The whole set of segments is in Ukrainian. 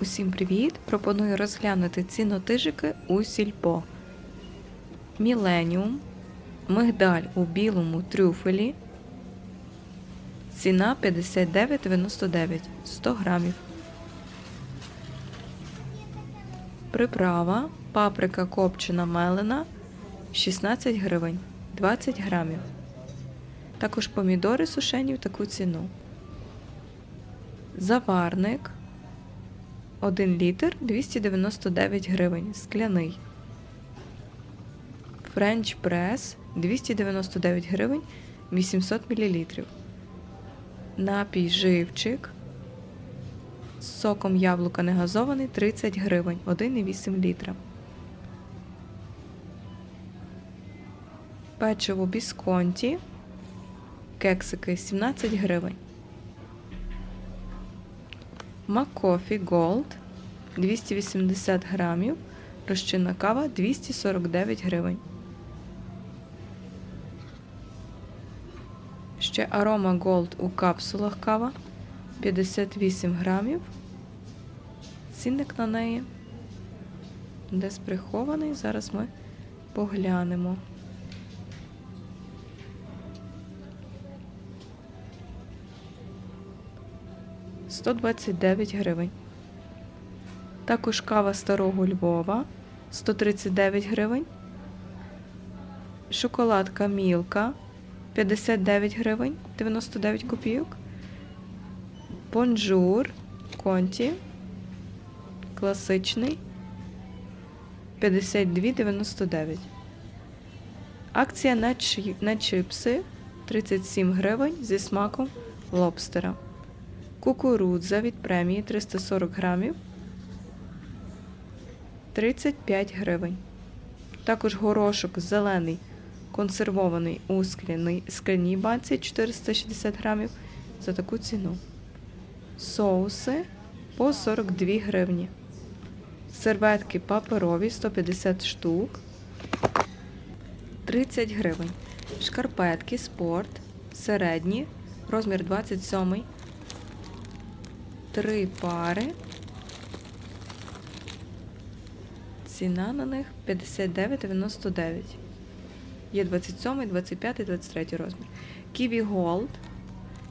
Усім привіт! Пропоную розглянути цінотижики у сільпо. Міленіум, мигдаль у білому трюфелі. Ціна 59,99 100 грамів. Приправа паприка копчена мелена 16 гривень 20 грамів. Також помідори сушені в таку ціну. Заварник 1 літр 299 гривень. Скляний. Френч прес 299 гривень 800 мл. Напій живчик з соком яблука негазований 30 гривень 1,8 літра. Печиво бісконті. Кексики 17 гривень. Макофі Голд 280 грамів. Розчинна кава 249 гривень. Ще арома Голд у капсулах кава 58 грамів. Цінник на неї десь прихований. Зараз ми поглянемо. Сто двадцять дев'ять гривень. Також кава старого Львова 139 гривень. Шоколадка Мілка 59 гривень 99 копійок. Бонжур Конті. Класичний 52,99. Акція на чипси 37 гривень зі смаком лобстера. Кукурудза від премії 340 грамів 35 гривень. Також горошок зелений консервований у скляний, скляній банці 460 грамів за таку ціну. Соуси по 42 гривні. Серветки паперові 150 штук 30 гривень. Шкарпетки спорт середні, розмір 27. Три пари. Ціна на них 59,99. Є 27, 25, 23 розмір. Ківі Голд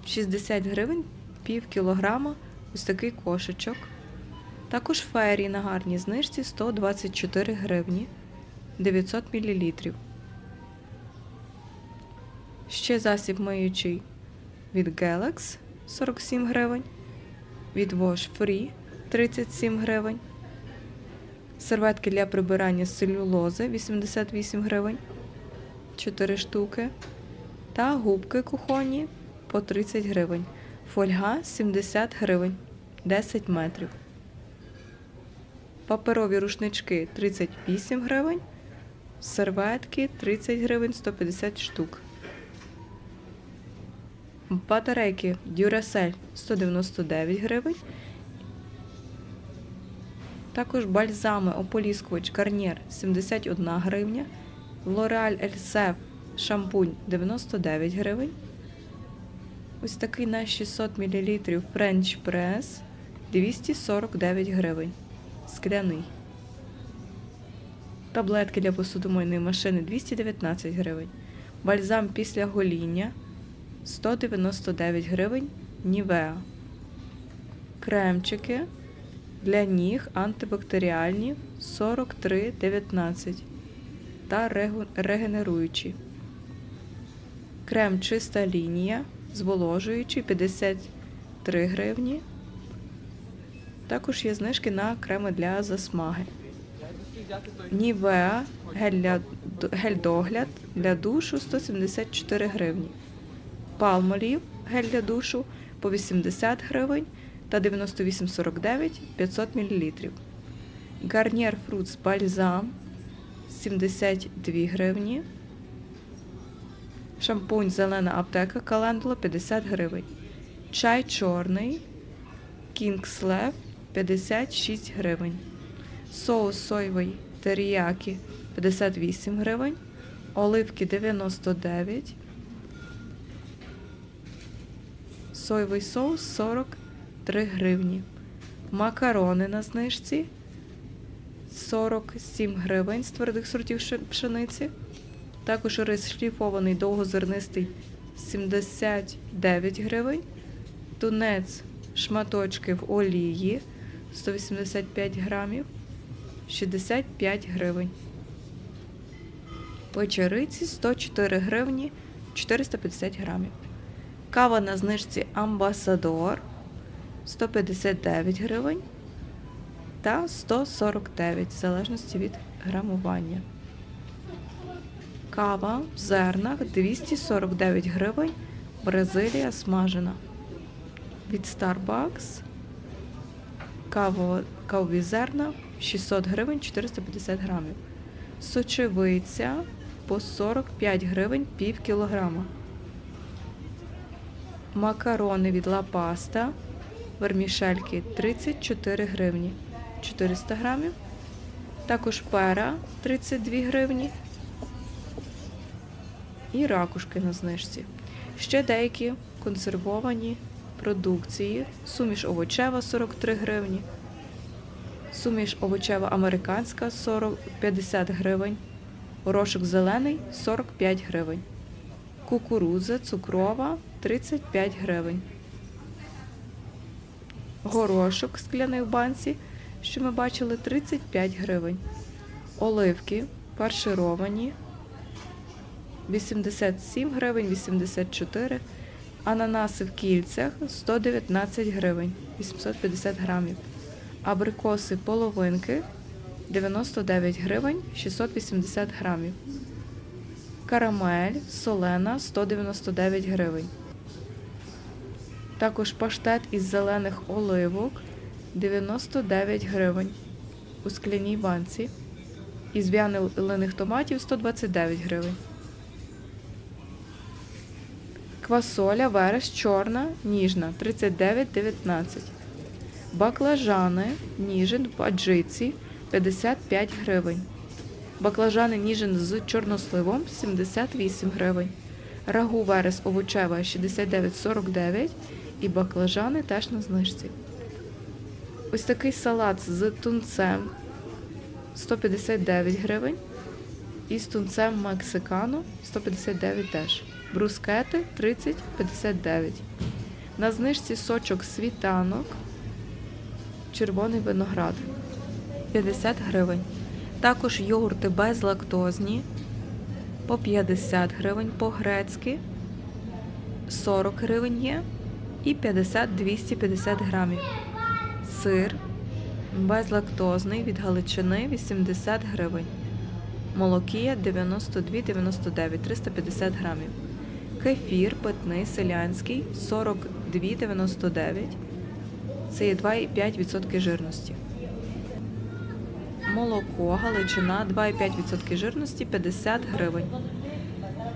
60 гривень, пів кілограма. Ось такий кошечок. Також фері на гарній знижці 124 гривні 900 мл. Ще засіб миючий від Galax 47 гривень. Від Wash Free 37 гривень. Серветки для прибирання з целюлози 88 гривень. 4 штуки. Та губки кухонні по 30 гривень. Фольга 70 гривень 10 метрів. Паперові рушнички 38 гривень. Серветки 30 гривень 150 штук. Батарейки Duracell 199 гривень. Також бальзами ополіскувач Garnier 71 гривня. L'Oreal Elsef шампунь 99 гривень. Ось такий на 600 мл French Press 249 гривень. Скляний. Таблетки для посудомийної машини 219 гривень. Бальзам після гоління 199 гривень. Нівеа. Кремчики для ніг антибактеріальні 43,19 та регенеруючі. Крем чиста лінія, зволожуючий 53 гривні. Також є знижки на креми для засмаги. Нівеа гель, для, гель догляд для душу 174 гривні. Палмолів гель для душу по 80 гривень та 98,49 500 мл. Гарнір Fruits бальзам 72 гривні. Шампунь зелена аптека календула 50 гривень. Чай чорний King's 56 гривень. Соус соєвий теріякі 58 гривень. Оливки 99. Соєвий соус 43 гривні. Макарони на знижці 47 гривень з твердих сортів пшениці. Також рис шліфований довгозернистий 79 гривень. Тунець шматочки в олії 185 грамів 65 гривень. Печериці 104 гривні 450 грамів. Кава на знижці Амбасадор 159 гривень та 149 в залежності від грамування. Кава в зернах 249 гривень. Бразилія смажена. Від Starbucks каво, кавові зерна 600 гривень 450 грамів. Сочевиця по 45 гривень пів кілограма. Макарони від Ла Паста. Вермішельки 34 гривні 400 грамів. Також пера 32 гривні. І ракушки на знижці. Ще деякі консервовані продукції. Суміш овочева 43 гривні. Суміш овочева американська 40, 50 гривень. Горошок зелений 45 гривень. Кукурудза цукрова 35 гривень. Горошок скляний в банці, що ми бачили, 35 гривень. Оливки фаршировані 87 гривень, 84. Ананаси в кільцях 119 гривень, 850 грамів. Абрикоси половинки 99 гривень, 680 грамів. Карамель солена 199 гривень. Також паштет із зелених оливок 99 гривень у скляній банці. Із в'ялених томатів 129 гривень. Квасоля верес чорна, ніжна 39,19. Баклажани ніжин в аджиці 55 гривень. Баклажани ніжин з чорносливом 78 гривень. Рагу верес овочева 69,49 і баклажани теж на знижці. Ось такий салат з тунцем 159 гривень. І з тунцем мексикано 159 теж. Брускети 30,59. На знижці сочок світанок. Червоний виноград 50 гривень. Також йогурти безлактозні по 50 гривень по-грецьки, 40 гривень є і 50-250 грамів. Сир безлактозний від Галичини 80 гривень. Молокія 92,99 350 грамів. Кефір питний селянський 42,99. Це є 2,5% жирності. Молоко Галичина 2,5% жирності 50 гривень.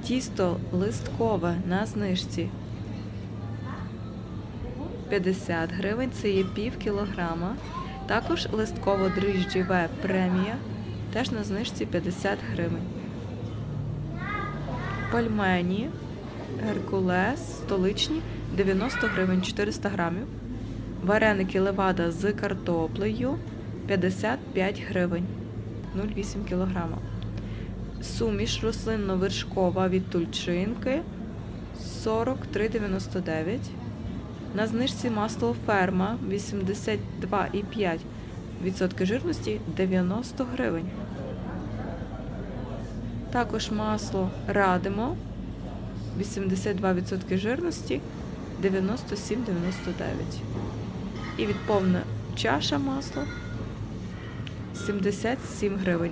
Тісто листкове на знижці 50 гривень, це є пів кілограма. Також листково дріжджіве премія теж на знижці 50 гривень. Пальмені Геркулес столичні 90 гривень 400 грамів. Вареники левада з картоплею 55 гривень 0,8 кг. Суміш рослинно-вершкова від тульчинки 43,99. На знижці масло ферма 82,5% жирності 90 гривень. Також масло радимо 82% жирності 97,99. І від повна чаша масла 77 гривень.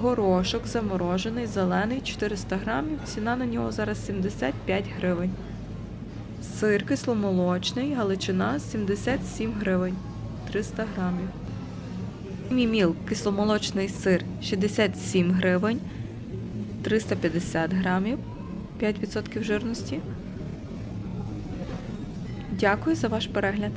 Горошок заморожений, зелений 400 грамів. Ціна на нього зараз 75 гривень. Сир кисломолочний, галичина 77 гривень 300 грамів. Міміл кисломолочний сир 67 гривень 350 грамів 5% жирності. Дякую за ваш перегляд.